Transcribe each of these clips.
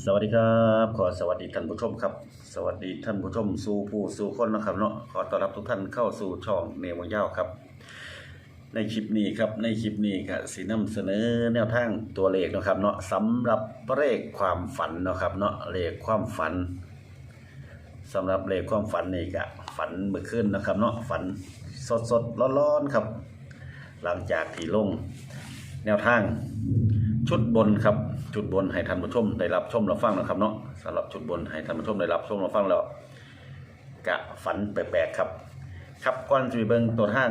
สวัสดีครับ ขอสวัสดีท่านผู้ชมครับ สวัสดีท่านผู้ชมสู่ผู้สู่คนนะครับเนาะขอต้อนรับทุกท่านเข้าสู่ช่องเนวงยาวครับ ในคลิปนี้ครับในคลิปนี้ก็สีนำเสนอแนวทางตัวเลขนะครับเนาะสำหรับเลขความฝันนะครับเนาะเลขความฝันสำหรับเลขความฝันนี่ก็ฝันเมื่อคืนนะครับเนาะฝันสดสดๆร้อนๆครับ หลังจากที่ลงแนวทาง ชุดบนครับชุดบนให้ท่านผู้ชมได้รับชมรับฟังนะครับเนาะสำหรับชุดบนให้ท่านผู้ชมได้รับชมรับฟังแล้วกะฝันแปลกๆครับ ครับก่อนจะไปเบิ่งตัวทาง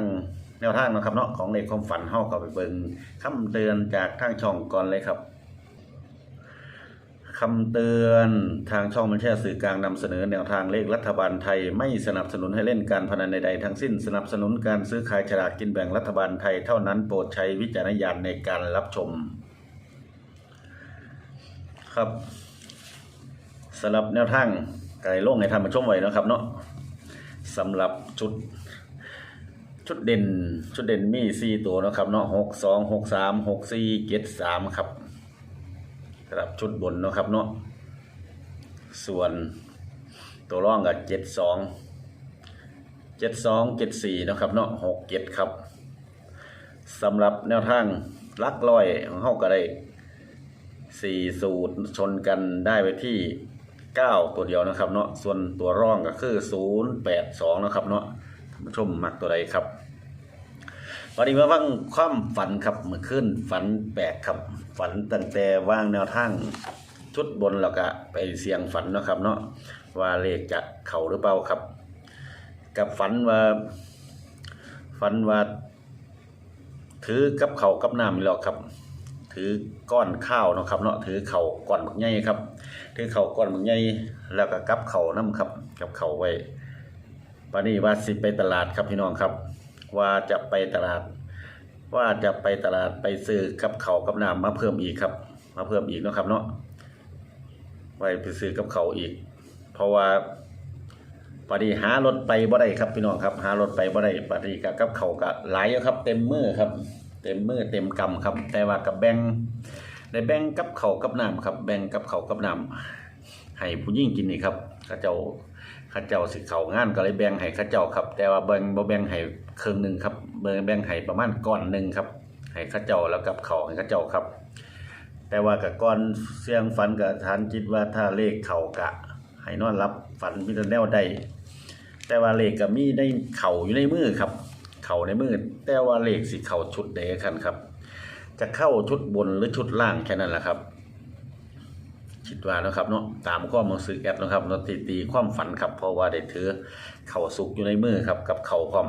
แนวทางนะครับเนาะของในความฝันเฮาก็ไปเบิ่งคำเตือนจากทางช่องก่อนเลยครับคำเตือนทางช่องมันแช่สื่อกลางนำเสนอแนวทางเลขรัฐบาลไทย ไม่สนับสนุนให้เล่นการพนันใดๆทั้งสิ้นสนับสนุนการซื้อขายฉลากกินแบ่งรัฐบาลไทยเท่านั้นโปรดใช้วิจารณญาณในการรับชม ครับสำหรับแนวทางไก่โล่งในทำมาชมไว้นะครับ เนาะสำหรับชุด ชุดเด่น ชุดเด่นมีสี่ตัวนะครับ เนาะหกสองหกสามหกสี่เจ็ดสามครับสำหรับชุดบนนะครับ เนาะส่วนตัวร่องกับเจ็ดสองเจ็ดสองเจ็ดสี่นะครับ เนาะหกเจ็ดครับสำหรับแนวทางลักลอยของเขาก็ได้ สี่สูตรชนกันได้ไปที่เก้าตัวเดียวนะครับเนาะส่วนตัวร่องก็คือศูนย์แปดสองนะครับเนาะท่านผู้ชมมักตัวใดครับวันนี้มาฟังความฝันครับเมื่อคืนฝันแปลกครับฝันตั้งแต่ว่างแนวทางชุดบนแล้วก็ไปเสียงฝันนะครับ เนาะว่าเลขจะเข่าหรือเปล่าครับ กับฝันว่าฝันว่าถือกับเขากับน้ำนี่แหล้วครับ ถือก้อนข้าวเนาะครับเนาะถือเข่าก้อนบักใหญ่ครับ ถือเข่าก้อนบักใหญ่แล้วก็กับเข่าน้ำครับกับเข่าไว้ปานนี้ว่าสิไปตลาดครับพี่น้องครับ ว่าจะไปตลาด ว่าจะไปตลาดไปซื้อกับเขากับน้ำมาเพิ่มอีกครับ มาเพิ่มอีกเนาะครับเนาะไว้ไปซื้อกับเขาอีก เพราะว่าปานนี้หารถไปบ่ได้ครับพี่น้องครับ หารถไปบ่ได้ปานนี้กับกับเขาวก็หลายครับ เต็มมือครับ เต็มมือเต็มกำครับ แต่ว่ากับแบงได้แบงกับเขากับน้ำครับ แบงกับเขากับน้ำให้ผู้ยิ่งกินนี่ครับข้าเจ้าข้าเจ้าสิเขางานก็เลยแบงให้ข้าเจ้าครับ แต่ว่าแบงบ่แบงให้เครึ่งหนึ่งครับแบ่งแบงให้ประมาณก้อนหนึ่งครับ ให้ข้าเจ้าแล้วกับเขาให้ข้าเจ้าครับ แต่ว่ากับก้อนเสียงฝันกับทานจิตว่าถ้าเลขเขากะ ให้นอนรับฝันมิตรแนวใดแต่ว่าเลขก็มีได้เข่าอยู่ในมือครับ เข่าในมือแต่ว่าเลขสิเข่าชุดใดกันครับ จะเข้าชุดบนหรือชุดล่างแค่นั้นแหละครับคิดว่านะครับเนาะตามข้อมูลสื่อแอดนะครับเราตีตีความฝันครับเพราะว่าได้ถือเข่าสุกอยู่ในมือครับ กับเข่าความ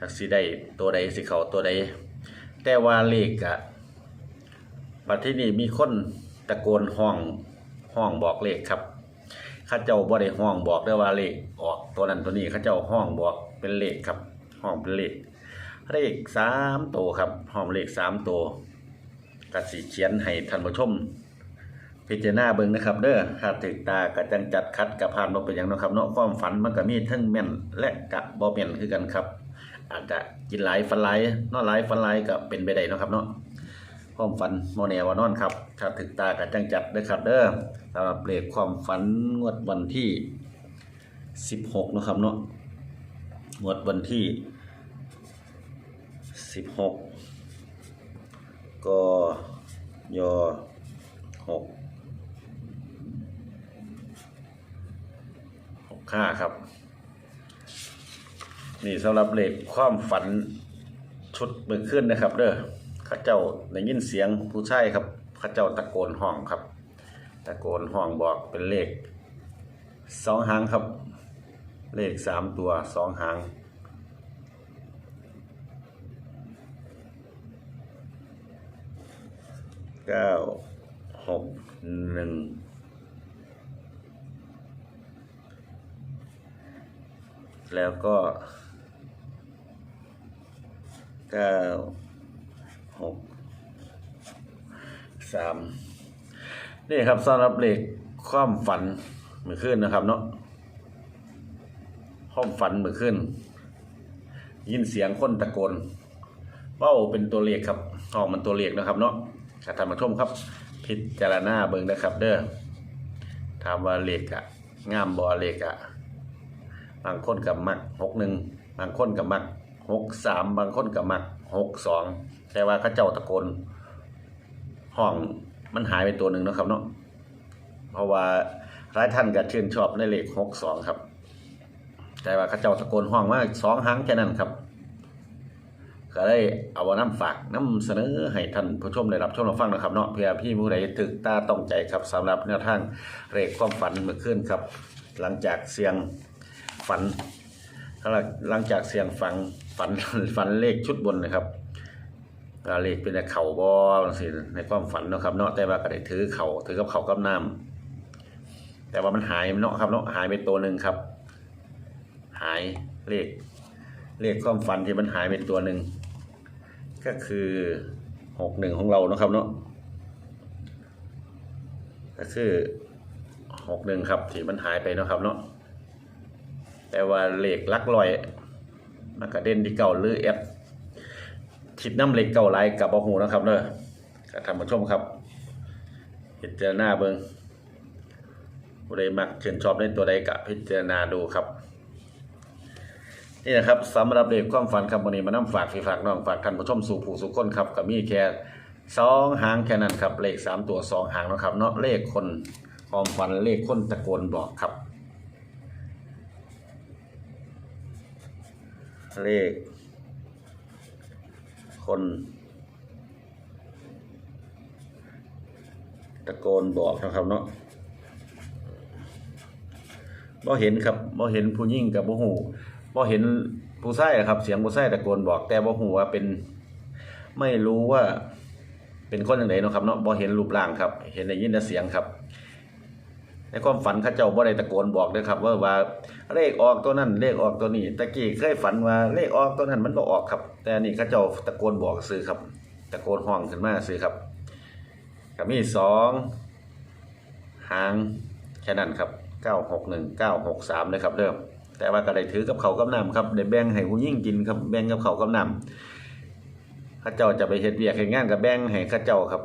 ทักสิได้ตัวใดสิเข่าตัวใด แต่ว่าเลขอะบัดที่นี่มีคนตะโกนห้องห้องบอกเลขครับข้าเจ้าบ่ได้ห้องบอกได้ว่าเลขออกตัวนั้นตัวนี้ข้าเจ้าห้องบอก เป็นเลขครับห้องเป็นเลขเลขสามตัวครับห้องเลขสามตัวกสิเขียนให้ท่านผู้ชม พิจารณาเบิ่งนะครับ เด้อถ้าถึกตากระจังจัดคัดกับผ่านบ่เป็นหยังนะครับเนาะความฝันมันก็มีทั้งแม่นและกะบ่แม่นคือกันครับ อาจจะกินหลายฝันหลายนอนหลายฝันหลายก็เป็นไปได้นะครับเนาะความฝันโมเนวานอนครับถ้าถึกตากับจังจัดเด้อครับ เด้อสำหรับเลขความฝันงวดวันที่ 16นะครับเนาะ งวดวันที่ 16ก็ยอ6 6ค่าครับ นี่สำหรับเลขความฝันชุดเบิกขึ้นนะครับ เด้อข้าเจ้าได้ยินเสียงผู้ชายครับข้าเจ้าตะโกนห้องครับ ตะโกนห้องบอกเป็นเลขสองหางครับ เลขสามตัวสองหาง เก้าหกหนึ่งแล้วก็เก้าหกสามนี่ครับสำหรับเลขความฝันเมื่อคืนนะครับเนาะ ความฝันเมื่อคืนยินเสียงคนตะโกนเป้าเป็นตัวเลขครับห้องมันตัวเลขนะครับเนาะถ้าท่านมาชมครับ พิจารณาเบิ่งนะครับ เด้อถามว่าเลขอะงามบ่เลขอะบางคนกับมักหกหนึ่งบางคนกับมักหกสามบางคนกับมักหกสองแต่ว่าเขาเจ้าตะโกนห้องมันหายไปตัวหนึ่งนะครับเนาะเพราะว่าหลายท่านก็ชื่นชอบในเลขหกสองครับ แต่ว่าเขาเจ้าตะโกนห้องว่าสองหางแค่นั้นครับก็ได้เอาน้ำฝากน้ำเสนอให้ท่านผู้ชมได้รับชมรับฟังนะครับเนาะเพื่อพี่ผู้ใดตึกตาต้องใจครับสำหรับแนวทางเลขความฝันเมื่อคืนครับ หลังจากเสียงฝันหลังจากเสียงฝังฝันฝันเลขชุดบนนะครับเลขเป็นเข่าบอสิในความฝันเนาะครับเนาะแต่ว่าก็ได้ถือเข่าถือกับเข่ากับน้ำแต่ว่ามันหายเนาะครับเนาะหายไปตัวหนึ่งครับ หายเลขเลขความฝันที่มันหายไปตัวหนึ่งก็คือหกหนึ่งของเราเนาะครับเนาะก็คือหกหนึ่งครับที่มันหายไปเนาะครับเนาะแต่ว่าเลขลักลอยมันก็เด่นที่เก่าหรือแอดทิดน้ำเหล็กเก่าไรกับบอหูนะครับเนาะก็ทำมาชมครับพิจารณาเบิงผู้ใดมักเชิญชอบในตัวใดกะพิจารณาดูครับ นี่นะครับสำหรับเด็กความฝันครับวันนี้มานํฝากพี่ฝากน้องฝากท่านผู้ชมสู่ผู้สุคนครับก็มีแค่สองหางแค่นั้นครับเลขสามตัวสองหางนะครับเนาะเลขคนความฝันเลขคนตะโกนบอกครับ เลข คน ตะโกนบอกนะครับเนาะบ่เห็นครับบ่เห็นผู้หญิงกับบ่หู บ่เห็นผู้ชายอะครับ เสียงผู้ชายตะโกนบอก แต่บ่หูว่าเป็น ไม่รู้ว่า เป็นคนอย่างไรเนาะครับเนาะบ่เห็นรูปร่างครับ เห็นได้ยินแต่เสียงครับ ในความฝันข้าเจ้าบ่ได้ตะโกนบอกเลยครับ ว่าว่าเลขออกตัวนั้นเลขออกตัวนี้ตะกี้เคยฝันว่าเลขออกตัวนั้นมันบ่ออกครับ แต่อันนี่ข้าเจ้าตะโกนบอกซื้อครับ ตะโกนห้องขึ้นมาซื้อครับก็มีสองหางแค่นั้นครับ 961 963เลยครับเริ่ม แต่ว่าก็ได้ถือกับเขากับน้ำครับได้แบ่งให้ผู้ยิ่งกินครับแบ่งกับเขากับน้ำข้าเจ้าจะไปเฮ็ดเวียกเฮ็ดงานกับแบ่งให้ข้าเจ้าครับ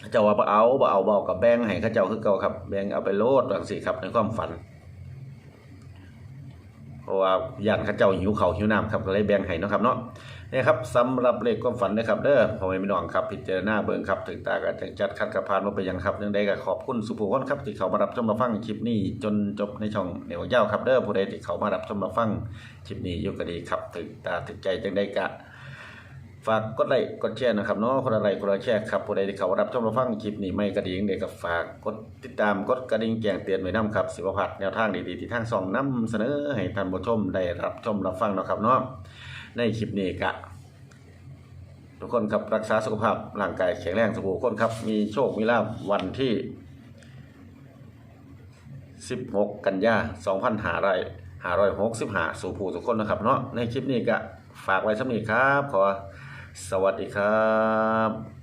เขาเจ้าว่าเอาบ่เอาบ่เอากับแบ่งให้ข้าเจ้าคือเก่าครับแบ่งเอาไปโลดจังซี่ครับในความฝันเพราะว่าย่านข้าเจ้าหิวเขาหิวน้ำครับก็เลยแบ่งให้เนาะครับเนาะ นี่ครับสำหรับเลขความฝันนะครับเด้อพ่อแม่พี่น้องครับพิจารณาเบิ่งครับถึงตาก็จะจัดคัดกระพานว่าไปยังครับเรื่องใดก็ขอบคุณสุภูคนครับที่เขามารับชมรับฟังคลิปนี้จนจบในช่องเหนียวเยาครับเด้อผู้ใดที่เขามารับชมรับฟังคลิปนี้อยู่ก็ดีครับถึงตาถึงใจจังได้กะฝากกดไลค์กดแชร์นะครับเนาะคนละไลค์คนละแชร์ครับผู้ใดที่เขารับชมรับฟังคลิปนี้ไม่กระดิ่งเด็กก็ฝากกดติดตามกดกระดิ่งแจ้งเตือนไว้นํครับสิบพัดแนวทางดีๆที่ทางช่องนํเสนอให้ท่านผู้ชมได้รับชมรับฟังนะครับเนาะ ในคลิปนี้กะทุกคนครับรักษาสุขภาพร่างกายแข็งแรงสมบูรณ์คนครับ มีโชค มีลาบวันที่ 16 กันยา2565สู่ผู้ทุกคนนะครับเนาะในคลิปนี้กะฝากไว้สำนีครับ ขอสวัสดีครับ